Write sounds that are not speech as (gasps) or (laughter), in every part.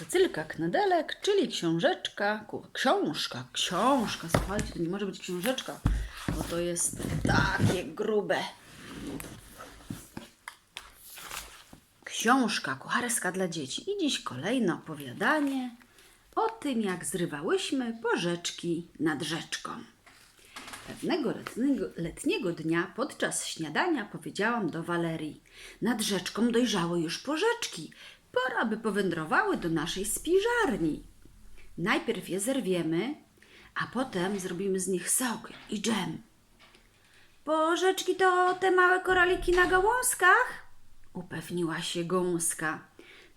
Cecylka Knedelek, czyli książeczka, książka, książka, słuchajcie, to nie może być książeczka, bo to jest takie grube. Książka kucharska dla dzieci. I dziś kolejne opowiadanie o tym, jak zrywałyśmy porzeczki nad rzeczką. Pewnego letniego, letniego dnia podczas śniadania powiedziałam do Walerii: Nad rzeczką dojrzały już porzeczki. Pora, by powędrowały do naszej spiżarni. Najpierw je zerwiemy, a potem zrobimy z nich sok i dżem. Porzeczki to te małe koraliki na gałązkach? Upewniła się gąska.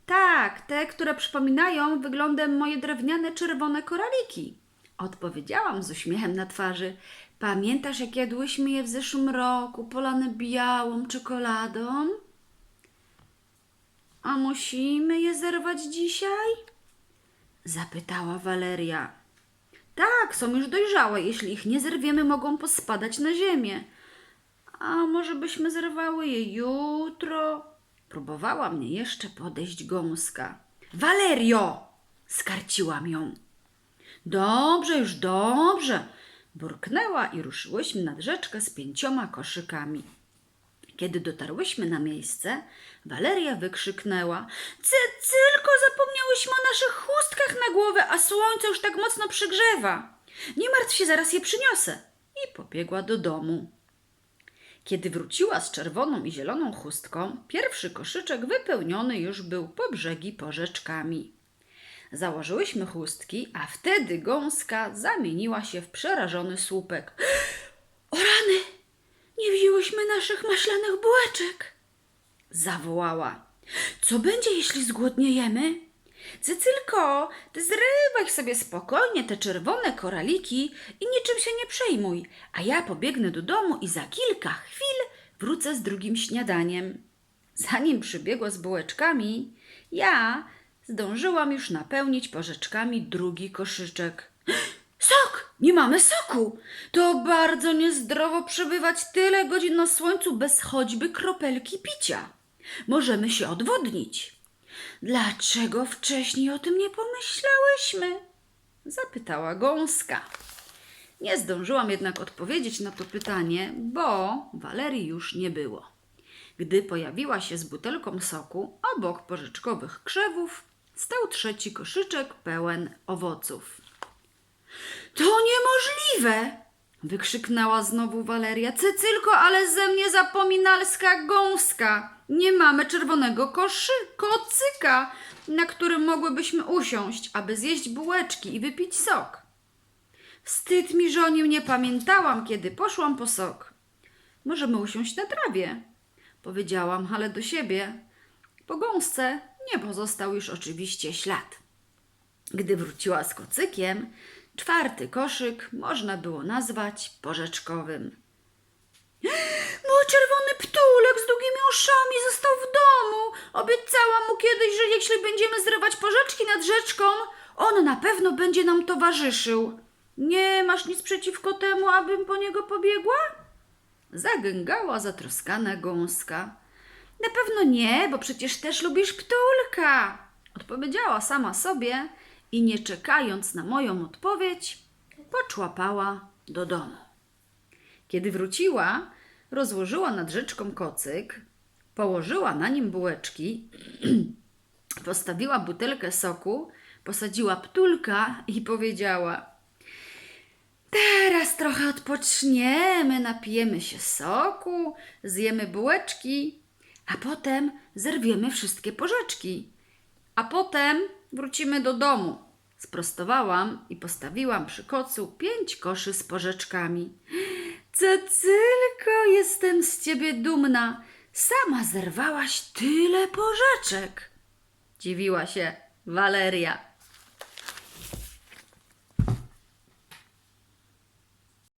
Tak, te, które przypominają wyglądem moje drewniane czerwone koraliki. Odpowiedziałam z uśmiechem na twarzy. Pamiętasz, jak jadłyśmy je w zeszłym roku, polane białą czekoladą? A musimy je zerwać dzisiaj? Zapytała Waleria. Tak, są już dojrzałe. Jeśli ich nie zerwiemy, mogą pospadać na ziemię. A może byśmy zerwały je jutro? Próbowała mnie jeszcze podejść gąska. Valerio! Skarciłam ją. Dobrze, już dobrze. Burknęła i ruszyłyśmy nad rzeczkę z pięcioma koszykami. Kiedy dotarłyśmy na miejsce, Waleria wykrzyknęła: Cecylko, zapomniałyśmy o naszych chustkach na głowę, a słońce już tak mocno przygrzewa. Nie martw się, zaraz je przyniosę. I pobiegła do domu. Kiedy wróciła z czerwoną i zieloną chustką, pierwszy koszyczek wypełniony już był po brzegi porzeczkami. Założyłyśmy chustki, a wtedy gąska zamieniła się w przerażony słupek. (gasps) O rany! Nie wzięłyśmy naszych maślanych bułeczek! Zawołała. Co będzie, jeśli zgłodniejemy? Cecylko, ty zrywaj sobie spokojnie te czerwone koraliki i niczym się nie przejmuj, a ja pobiegnę do domu i za kilka chwil wrócę z drugim śniadaniem. Zanim przybiegła z bułeczkami, ja zdążyłam już napełnić porzeczkami drugi koszyczek. (gasps) Sok! Nie mamy soku! To bardzo niezdrowo przebywać tyle godzin na słońcu bez choćby kropelki picia. Możemy się odwodnić. Dlaczego wcześniej o tym nie pomyślałyśmy? Zapytała gąska. Nie zdążyłam jednak odpowiedzieć na to pytanie, bo Walerii już nie było. Gdy pojawiła się z butelką soku, obok porzeczkowych krzewów stał trzeci koszyczek pełen owoców. To niemożliwe! wykrzyknęła znowu Waleria. Cecylko, ale ze mnie zapominalska gąska. Nie mamy czerwonego koszy, kocyka, na którym mogłybyśmy usiąść, aby zjeść bułeczki i wypić sok. Wstyd mi, że o nim nie pamiętałam, kiedy poszłam po sok. Możemy usiąść na trawie, powiedziałam, ale do siebie. Po gąsce nie pozostał już oczywiście ślad. Gdy wróciła z kocykiem, czwarty koszyk można było nazwać porzeczkowym. Mój czerwony ptulek z długimi uszami został w domu. Obiecałam mu kiedyś, że jeśli będziemy zrywać porzeczki nad rzeczką, on na pewno będzie nam towarzyszył. Nie masz nic przeciwko temu, abym po niego pobiegła? Zagęgała zatroskana gąska. Na pewno nie, bo przecież też lubisz ptulka. Odpowiedziała sama sobie i nie czekając na moją odpowiedź, poczłapała do domu. Kiedy wróciła, rozłożyła nad rzeczką kocyk, położyła na nim bułeczki, (clears throat) postawiła butelkę soku, posadziła ptulka i powiedziała: Teraz trochę odpoczniemy, napijemy się soku, zjemy bułeczki, a potem zerwiemy wszystkie porzeczki. A potem wrócimy do domu. Sprostowałam i postawiłam przy kocu pięć koszy z porzeczkami. (gasps) Cecylko, jestem z ciebie dumna. Sama zerwałaś tyle porzeczek. Dziwiła się Waleria.